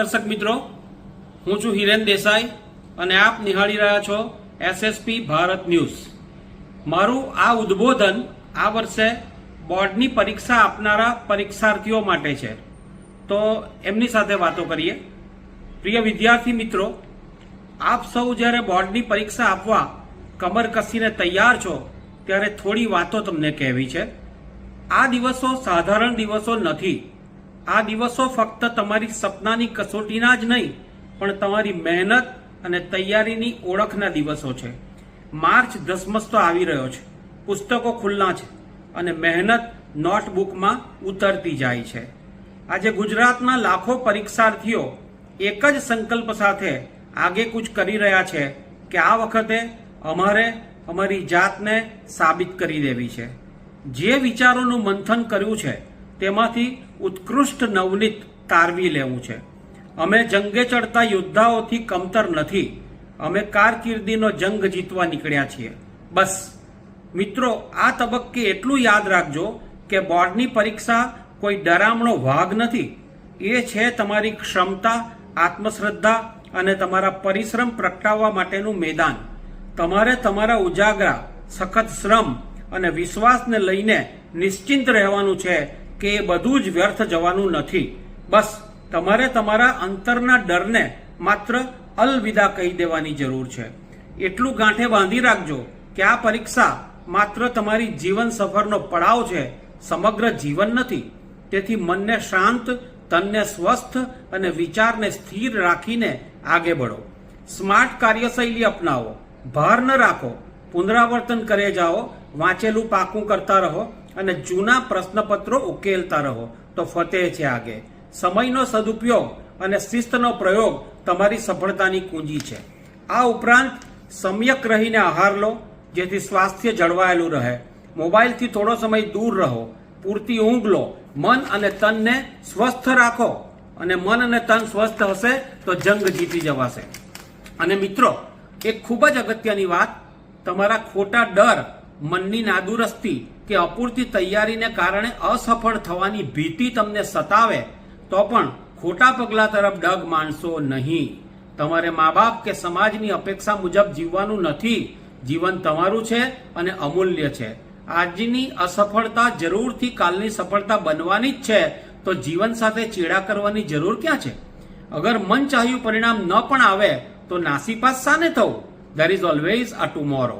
દર્શક મિત્રો, હું છું હિરેન દેસાઈ અને આપ નિહાળી રહ્યા છો એસએસપી ભારત ન્યૂઝ. મારું આ ઉદ્બોધન આ વર્ષે બોર્ડની પરીક્ષા આપનારા પરીક્ષાર્થીઓ માટે છે. તો એમની સાથે વાતો કરીએ. પ્રિય વિદ્યાર્થી મિત્રો, આપ સૌ જ્યારે બોર્ડની પરીક્ષા આપવા કમર કસીને તૈયાર છો, ત્યારે થોડી વાતો તમને કહેવી છે. આ દિવસો સાધારણ દિવસો નથી આ દિવસો ફક્ત તમારી સપનાની કસોટીના જ નહીં, પણ તમારી મહેનત અને તૈયારીની ઓળખના દિવસો છે. માર્ચ ધસમસતો આવી રહ્યો છે. પુસ્તકો ખુલ્લા છે અને મહેનત નોટબુકમાં ઉતરતી જાય છે. આજે ગુજરાતના લાખો પરીક્ષાર્થીઓ એક જ સંકલ્પ સાથે આગે કૂચ કરી રહ્યા છે કે આ વખતે અમારે અમારી જાતને સાબિત કરી દેવી છે. જે વિચારોનું મંથન કર્યું છે તેમાંથી ઉત્કૃષ્ટ નવનીત તારવી લેવું છે. અમે જંગે ચડતા યોદ્ધાઓથી કમતર નથી. અમે કારકિર્દીનો જંગ જીતવા નીકળ્યા છીએ. બસ. મિત્રો, આ તબક્કે એટલું યાદ રાખજો કે બોર્ડની પરીક્ષા કોઈ ડરામણો વાઘ નથી. એ છે તમારી ક્ષમતા, આત્મશ્રદ્ધા અને તમારા પરિશ્રમ પ્રગટાવવા માટેનું મેદાન. તમારે તમારા ઉજાગરા, સખત શ્રમ અને વિશ્વાસને લઈને નિશ્ચિંત રહેવાનું છે કે એ બધું જ વ્યર્થ જવાનું નથી. બસ, તમારે તમારા અંતરના ડરને માત્ર અલવિદા કહી દેવાની જરૂર છે. એટલું ગાંઠે બાંધી રાખજો કે આ પરીક્ષા માત્ર તમારી જીવન સફરનો પડાવ છે, સમગ્ર જીવન નથી. તેથી મનને શાંત, તનને સ્વસ્થ અને વિચારને સ્થિર રાખીને આગે બળો સ્માર્ટ કાર્યશૈલી અપનાવો. ભાર ન રાખો. પુનરાવર્તન કરે જાઓ. વાંચેલું પાકું કરતા રહો. અને જૂના પ્રશ્નપત્રો ઉકેલતા રહો. તો ફતેહ છે આગે. સમયનો સદુપયોગ અને શિસ્તનો પ્રયોગ તમારી સફળતાની કુંજી છે. આ ઉપરાંત સમ્યક રહીને આહાર લો, જેથી સ્વાસ્થ્ય જળવાયેલું રહે. મોબાઈલથી થોડો સમય દૂર રહો. પૂરતી ઊંઘ લો. મન અને તનને સ્વસ્થ રાખો. અને મન અને તન સ્વસ્થ હશે તો જંગ જીતી જવાશે. અને મિત્રો, એક ખૂબ જ અગત્યની વાત. તમારા ખોટા ડર, મનની નાદુરસ્તી કે અપૂરતી તૈયારીને કારણે અસફળ થવાની ભીતિ તમને સતાવે, તો પણ ખોટા પગલા તરફ ડગ માનશો નહીં. તમારે મા બાપ કે સમાજની અપેક્ષા મુજબ જીવવાનું નથી. જીવન તમારું છે અને અમૂલ્ય છે. આજની અસફળતા જરૂરથી કાલની સફળતા બનવાની જ છે, તો જીવન સાથે ચેડા કરવાની જરૂર ક્યાં છે? અગર મન ચાહ્યું પરિણામ ન પણ આવે, તો નાસીપાસ સાને થવું? There is always a tomorrow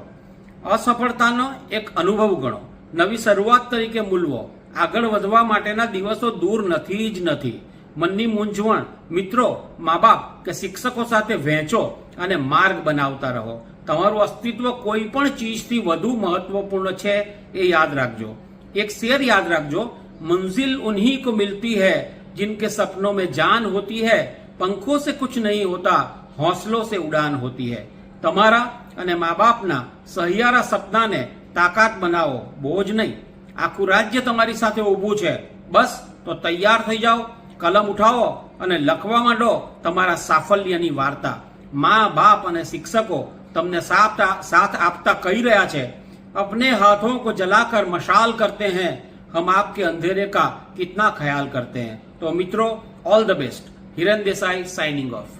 અસફળતાનો એક અનુભવ ગણો. નવી શરૂઆત તરીકે મૂલવો. આગળ વધવા માટેના દિવસો દૂર નથી જ નથી. મનની મૂંઝવણ, મિત્રો મા બાપ કે શિક્ષકો સાથે વહેંચો અને માર્ગ બનાવતા રહો. તમારું અસ્તિત્વ કોઈ પણ ચીજથી વધુ મહત્વપૂર્ણ છે એ યાદ રાખજો. એક શેર યાદ રાખજો. મંઝિલ ઉન્હી કો મિલતી હૈ જિનકે સપનો મેં જાન હોતી હૈ. પંખો સે કુછ નહીં હોતા, હોંસલો સે ઉડાન હોતી હૈ. તમારા અને મા બાપના સહિયારા સપનાને તાકાત બનાવો બોજ નહીં આખું રાજ્ય તમારી સાથે ઊભું છે બસ તો તૈયાર થઈ જાઓ કલમ ઉઠાવો અને લખવા માંડો તમારા સાફલ્યની વાર્તા મા બાપ અને શિક્ષકો તમને સાથ સાથ આપતા કહી રહ્યા છે अपने हाथों को जलाकर मशाल करते हैं हम आपके अंधेरे का कितना ख्याल करते हैं तो मित्रों ऑल द बेस्ट हिरन देसाई साइनिंग ऑफ